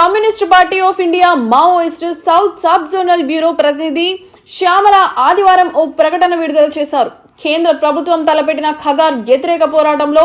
Communist party of India Maoist south sub zonal bureau ప్రతినిధి శ్యామల ఆదివారం ఓ ప్రకటన విడుదల చేశారు. కేంద్ర ప్రభుత్వం తలపెట్టిన ఖగార్ వ్యతిరేక పోరాటంలో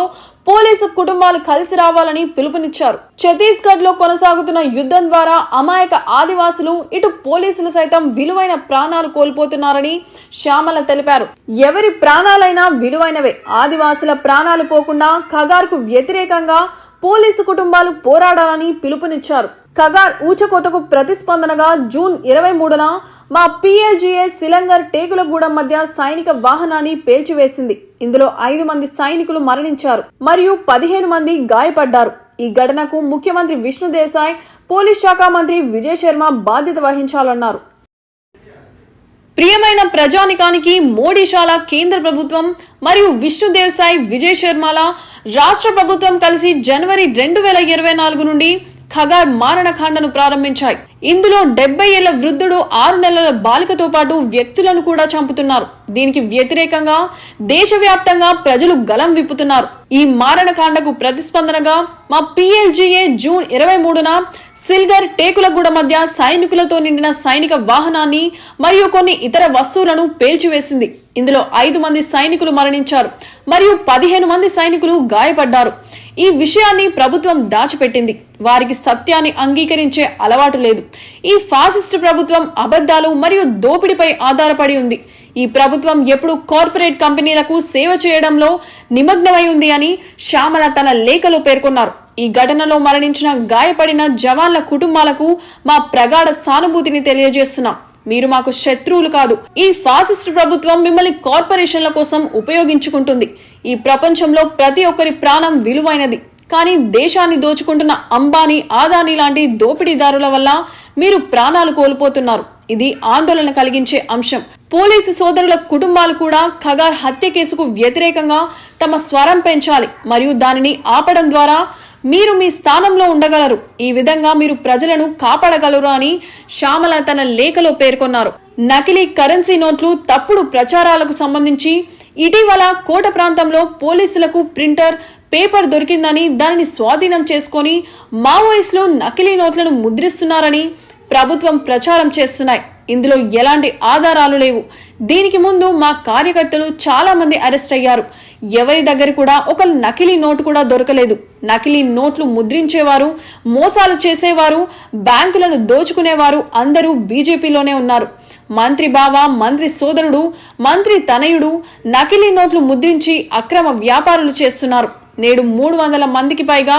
పోలీసు కుటుంబాలు కలిసి రావాలని పిలుపునిచ్చారు. ఛత్తీస్గఢ్లో కొనసాగుతున్న యుద్ధం ద్వారా అమాయక ఆదివాసులు ఇటు పోలీసులు సైతం విలువైన ప్రాణాలు కోల్పోతున్నారని శ్యామల తెలిపారు. ఎవరి ప్రాణాలైనా విలువైనవే. ఆదివాసుల ప్రాణాలు పోకుండా ఖగార్కు వ్యతిరేకంగా పోలీసు కుటుంబాలు పోరాడాలని పిలుపునిచ్చారు. కగార్ ఊచకోతకు ప్రతిస్పందనగా జూన్ ఇరవై మూడున మా పిఎల్జీఏ సిలంగర్ టేకులగూడెం మధ్య సైనిక వాహనాన్ని పేల్చివేసింది. ఇందులో ఐదు మంది సైనికులు మరణించారు. మరియు పదిహేను మంది గాయపడ్డారు. ఈ ఘటనకు ముఖ్యమంత్రి విష్ణు దేశాయ్ పోలీస్ శాఖ మంత్రి విజయ్ శర్మ బాధ్యత వహించాలన్నారు. ప్రియమైన ప్రజానికానికి మోడీశాల కేంద్ర ప్రభుత్వం మరియు విష్ణుదేవ్ సాయి విజయ్ శర్మల రాష్ట్ర ప్రభుత్వం కలిసి జనవరి రెండు వేల ఇరవై నాలుగు నుండి ఖగార్ మారణకాండను ప్రారంభించాయి. ఇందులో డెబ్బై ఏళ్ళ వృద్ధుడు ఆరు నెలల బాలికతో పాటు వ్యక్తులను కూడా చంపుతున్నారు. దీనికి వ్యతిరేకంగా దేశవ్యాప్తంగా ప్రజలు గలం విప్పుతున్నారు. ఈ మారణకాండకు ప్రతిస్పందనగా మా పిఎల్జీఏ జూన్ ఇరవై మూడున సిల్గర్ టేకులగూడ మధ్య సైనికులతో నిండిన సైనిక వాహనాన్ని మరియు కొన్ని ఇతర వస్తువులను పేల్చివేసింది. ఇందులో ఐదు మంది సైనికులు మరణించారు. మరియు పదిహేను మంది సైనికులు గాయపడ్డారు. ఈ విషయాన్ని ప్రభుత్వం దాచిపెట్టింది. వారికి సత్యాన్ని అంగీకరించే అలవాటు లేదు. ఈ ఫాసిస్ట్ ప్రభుత్వం అబద్ధాలు మరియు దోపిడీపై ఆధారపడి ఉంది. ఈ ప్రభుత్వం ఎప్పుడు కార్పొరేట్ కంపెనీలకు సేవ చేయడంలో నిమగ్నమై ఉంది అని శ్యామల తన లేఖలో పేర్కొన్నారు. ఈ ఘటనలో మరణించిన గాయపడిన జవాన్ల కుటుంబాలకు మా ప్రగాఢ సానుభూతిని తెలియజేస్తున్నాం. మీరు మాకు శత్రువులు కాదు ఈ ఫాసిస్ట్ ప్రభుత్వం మిమ్మల్ని కార్పొరేషన్ల కోసం ఉపయోగించుకుంటుంది. ఈ ప్రపంచంలో ప్రతి ఒక్కరి ప్రాణం విలువైనది. కానీ దేశాన్ని దోచుకుంటున్న అంబానీ ఆదానీ లాంటి దోపిడీదారుల వల్ల మీరు ప్రాణాలు కోల్పోతున్నారు. ఇది ఆందోళన కలిగించే అంశం. పోలీసు సోదరుల కుటుంబాలు కూడా ఖగార్ హత్య కేసుకు వ్యతిరేకంగా తమ స్వరం పెంచాలి. మరియు దానిని ఆపడం ద్వారా మీరు మీ స్థానంలో ఉండగలరు. ఈ విధంగా మీరు ప్రజలను కాపాడగలరు అని శ్యామల తన లేఖలో పేర్కొన్నారు. నకిలీ కరెన్సీ నోట్లు తప్పుడు ప్రచారాలకు సంబంధించి ఇటీవల కోట ప్రాంతంలో పోలీసులకు ప్రింటర్ పేపర్ దొరికిందని దానిని స్వాధీనం చేసుకొని మావోయిస్టులు నకిలీ నోట్లను ముద్రిస్తున్నారని ప్రభుత్వం ప్రచారం చేస్తున్నాయి. ఇందులో ఎలాంటి ఆధారాలు లేవు. దీనికి ముందు మా కార్యకర్తలు చాలా మంది అరెస్ట్ అయ్యారు. ఎవరి దగ్గర కూడా ఒక నకిలీ నోటు కూడా దొరకలేదు. నకిలీ నోట్లు ముద్రించేవారు మోసాలు చేసేవారు బ్యాంకులను దోచుకునేవారు అందరూ బీజేపీలోనే ఉన్నారు. మంత్రి బావ మంత్రి సోదరుడు మంత్రి తనయుడు నకిలీ నోట్లు ముద్రించి అక్రమ వ్యాపారులు చేస్తున్నారు. నేడు మూడు వందల మందికి పైగా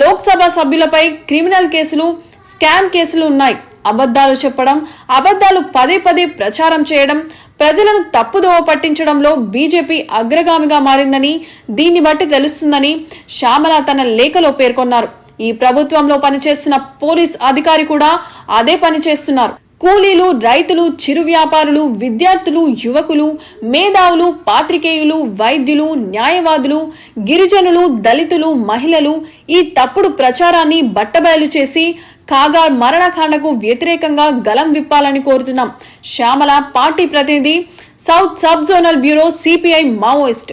లోక్సభ సభ్యులపై క్రిమినల్ కేసులు స్కామ్ కేసులు ఉన్నాయి. అబద్ధాలు చెప్పడం అబద్ధాలు పదే పదే ప్రచారం చేయడం ప్రజలను తప్పుదోవ పట్టించడంలో బీజేపీ అగ్రగామిగా మారిందని దీన్ని బట్టి తెలుస్తుందని శ్యామల తన లేఖలో పేర్కొన్నారు. ఈ ప్రభుత్వంలో పనిచేస్తున్న పోలీస్ అధికారి కూడా అదే పని చేస్తున్నారు. కూలీలు రైతులు చిరు వ్యాపారులు విద్యార్థులు యువకులు మేధావులు పాత్రికేయులు వైద్యులు న్యాయవాదులు గిరిజనులు దళితులు మహిళలు ఈ తప్పుడు ప్రచారాన్ని బట్టబయలు చేసి కాగా మరణకాండకు వ్యతిరేకంగా గలం విప్పాలని కోరుతున్నాం. శ్యామల పార్టీ ప్రతినిధి south sub zonal bureau CPI Maoist.